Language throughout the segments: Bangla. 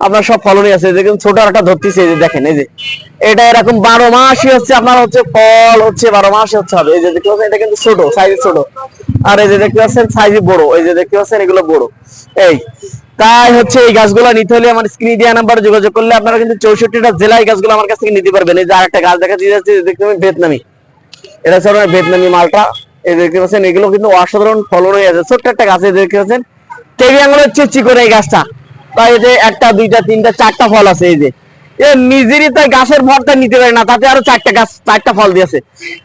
আপনার সব ফলনই আছে দেখুন, ছোট একটা ধরতেছে, এই যে দেখেন, এই যে। এটা এরকম বারো মাসই হচ্ছে, আপনার হচ্ছে ফল হচ্ছে, বারো মাসে হচ্ছে হবে। এই যে দেখতে পাচ্ছেন, এটা কিন্তু ছোট সাইজ ছোট। আর এই যে দেখতে পাচ্ছেন সাইজ বড়, এই যে দেখতে পাচ্ছেন, এগুলো বড়। এই, তাই হচ্ছে এই গাছগুলো নিতে হলে আমার স্ক্রিন দেওয়া নাম্বারে যোগাযোগ করলে আপনারা কিন্তু চৌষট্টিটা জেলায় গাছগুলো আমার কাছ থেকে নিতে পারবেন। এই যে আরেকটা গাছ দেখা যাচ্ছে দেখতে পাবেন ভিয়েতনামি। এটা হচ্ছে আপনার ভিয়েতনামি মালটা। এই দেখতে পাচ্ছেন, এগুলো কিন্তু অসাধারণ ফলন হয়ে আছে। ছোট্ট একটা গাছ যে দেখতে পাচ্ছেন টেবি আঙুলের চেয়ে চিকন এই গাছটা। তাই এই যে একটা, দুইটা, তিনটা, চারটা ফল আছে, এই যে। নিজেরই তাই গাছের ভরটা নিতে পারে না, তাতে আরও চারটা গাছ, চারটা ফল দিয়েছে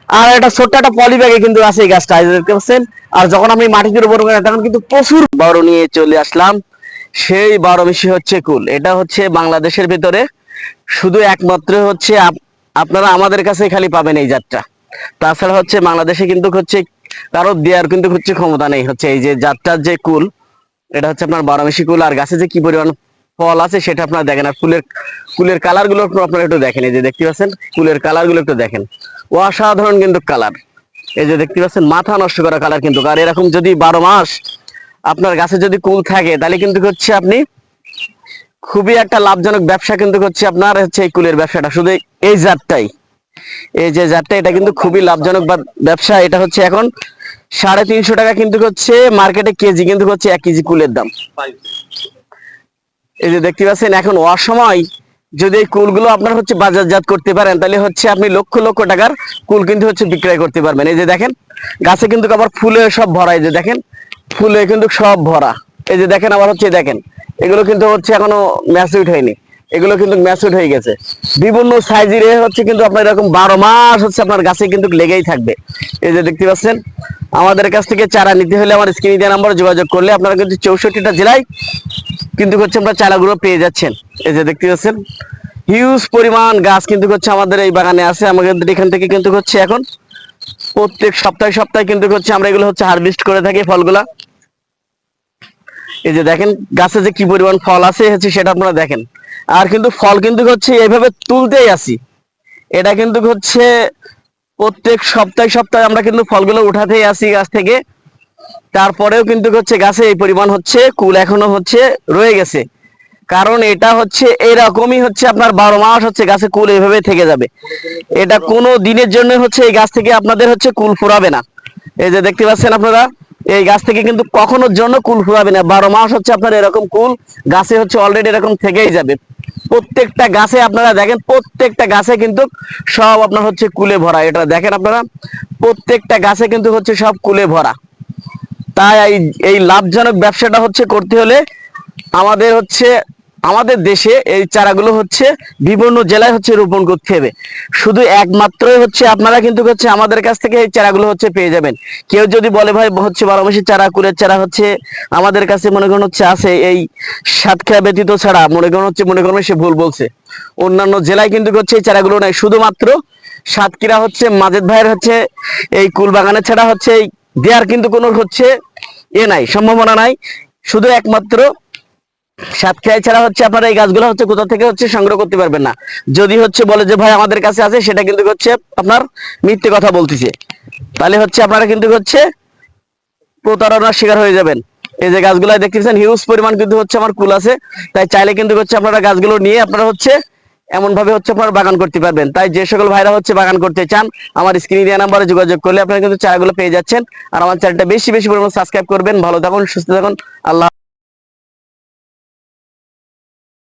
আর এটা ছোট্ট একটা পলি ব্যাগে কিন্তু আছে এই গাছটা দেখতে পাচ্ছেন? আর যখন আমি মাটিতে বড় করি তখন কিন্তু প্রচুর বড় নিয়ে চলে আসলাম। সেই বারো মিশি হচ্ছে কুল। এটা হচ্ছে বাংলাদেশের ভিতরে শুধু একমাত্র হচ্ছে আপ- আপনারা আমাদের কাছে খালি পাবেন এই জাতটা। তাছাড়া হচ্ছে বাংলাদেশে কিন্তু হচ্ছে কারও দেওয়ার কিন্তু হচ্ছে ক্ষমতা নেই। হচ্ছে এই যে জাতটার যে কুল এটা হচ্ছে আপনার বারোমেশি কুল। আর গাছে যে কি পরিমাণ ফল আছে সেটা আপনারা দেখেন। আর ফুলের ফুলের কালারগুলো আপনারা একটু দেখেন। এই যে দেখতে পাচ্ছেন, ফুলের কালারগুলো একটু দেখেন। অসাধারণ কিন্তু কালার। এই যে দেখতে পাচ্ছেন, মাথা নষ্ট করা কালার কিন্তু। আর এরকম যদি বারো মাস আপনার গাছে যদি কুল থাকে, তাহলে কিন্তু হচ্ছে আপনি খুবই একটা লাভজনক ব্যবসা কিন্তু হচ্ছে আপনার হচ্ছে এই কুলের ব্যবসাটা। শুধু এই জাতটাই। এই যে জাতটা, এটা কিন্তু খুবই লাভজনক ব্যবসা। এটা হচ্ছে এখন সাড়ে তিনশো টাকা কিন্তু হচ্ছে মার্কেটে কেজি কিন্তু হচ্ছে এক কেজি কুলের দাম। এই যে দেখতে পাচ্ছেন, এখন অসময় যদি এই কুলগুলো আপনার হচ্ছে বাজারজাত করতে পারেন, তাহলে হচ্ছে আপনি লক্ষ লক্ষ টাকার কুল কিন্তু হচ্ছে বিক্রয় করতে পারবেন। এই যে দেখেন, গাছে কিন্তু আবার ফুলে সব ভরা। এই যে দেখেন, ফুলে কিন্তু সব ভরা। এই যে দেখেন আবার হচ্ছে দেখেন, এগুলো কিন্তু হচ্ছে এখনও ম্যাচুইড হয়নি। এগুলো কিন্তু ম্যাচুইড হয়ে গেছে। বিভিন্ন সাইজের হচ্ছে কিন্তু আপনার এরকম বারো মাস হচ্ছে আপনার গাছে কিন্তু লেগেই থাকবে। এই যে দেখতে পাচ্ছেন আমাদের কাছ থেকে চারা নিতে হলে আমার স্ক্রিনে দেওয়া নাম্বারে যোগাযোগ করলে আপনারা কিন্তু চৌষট্টিটা জেলায় কিন্তু হচ্ছে আমরা চারাগুলো পেয়ে যাচ্ছেন। এই যে দেখতে পাচ্ছেন হিউজ পরিমাণ গাছ কিন্তু হচ্ছে আমাদের এই বাগানে আছে। আমাদের এখান থেকে কিন্তু হচ্ছে এখন প্রত্যেক সপ্তাহে সপ্তাহে কিন্তু হচ্ছে আমরা এগুলো হচ্ছে হারভেস্ট করে থাকি ফলগুলা। এই যে দেখেন, গাছে যে কি পরিমাণ ফল আছে, হচ্ছে সেটা আপনারা দেখেন। আর কিন্তু ফল কিন্তু হচ্ছে এইভাবে তুলতেই আসি এটা কিন্তু হচ্ছে প্রত্যেক সপ্তাহে সপ্তাহে আমরা কিন্তু ফলগুলো উঠাতেই আসি গাছ থেকে। তারপরেও কিন্তু হচ্ছে গাছে এই পরিমাণ হচ্ছে, কুল এখনও হচ্ছে, রয়ে গেছে। কারণ এটা হচ্ছে এরকমই হচ্ছে আপনার বারো মাস হচ্ছে গাছে কুল এইভাবে থেকে যাবে। এটা কোনো দিনের জন্য হচ্ছে এই গাছ থেকে আপনাদের হচ্ছে কুল ফুরাবে না। এই যে দেখতে পাচ্ছেন আপনারা, এই গাছ থেকে কিন্তু কখনোর জন্য কুল ফুরাবে না। বারো মাস হচ্ছে আপনার এরকম কুল গাছে হচ্ছে অলরেডি এরকম থেকেই যাবে। প্রত্যেকটা গাছে আপনারা দেখেন, প্রত্যেকটা গাছে কিন্তু সব আপনার হচ্ছে কুলে ভরা। এটা দেখেন আপনারা, প্রত্যেকটা গাছে কিন্তু হচ্ছে সব কুলে ভরা। তাই এই লাভজনক ব্যবসাটা হচ্ছে করতে হলে আমাদের হচ্ছে আমাদের দেশে এই চারাগুলো হচ্ছে বিভিন্ন জেলায় হচ্ছে রোপণ করতে হবে। শুধু একমাত্রই হচ্ছে আপনারা কিন্তু হচ্ছে আমাদের কাছ থেকে এই চারাগুলো হচ্ছে পেয়ে যাবেন। কেউ যদি বলে, ভাই, হচ্ছে বারো মাসের চারা কুলের চারা হচ্ছে আমাদের কাছে মনে করেন হচ্ছে আছে এই সাতক্ষীরা ব্যতীত ছাড়া, মনে করেন হচ্ছে, মনে করেন সে ভুল বলছে। অন্যান্য জেলায় কিন্তু হচ্ছে এই চারাগুলো নাই। শুধুমাত্র সাতক্ষীরা হচ্ছে, মাজেদ ভাইয়ের হচ্ছে এই কুল বাগানের ছাড়া হচ্ছে এই দেয়ার কিন্তু কোনো হচ্ছে এ নাই, সম্ভাবনা নাই। শুধু একমাত্র সাতক্ষীরায় ছাড়া হচ্ছে আপনারা এই গাছগুলো হচ্ছে কোথা থেকে হচ্ছে সংগ্রহ করতে পারবেন না। যদি হচ্ছে বলে যে, ভাই, আমাদের কাছে আছে, সেটা কিন্তু হচ্ছে আপনার মিথ্যে কথা বলতেছে। তাহলে হচ্ছে আপনারা কিন্তু হচ্ছে প্রতারণার শিকার হয়ে যাবেন। এই যে গাছগুলো দেখতেছেন হিউজ পরিমাণ কিন্তু হচ্ছে আমার কুল আছে। তাই চাইলে কিন্তু হচ্ছে আপনারা গাছগুলো নিয়ে আপনারা হচ্ছে এমন ভাবে হচ্ছে আপনারা বাগান করতে পারবেন। তাই যে সকল ভাইরা হচ্ছে বাগান করতে চান, আমার স্ক্রিনে দেওয়া নাম্বারে যোগাযোগ করলে আপনারা কিন্তু চারাগুলো পেয়ে যাচ্ছেন। আর আমার চ্যানেলটা বেশি বেশি পরিমাণ সাবস্ক্রাইব করবেন। ভালো থাকুন, সুস্থ থাকুন। আল্লাহ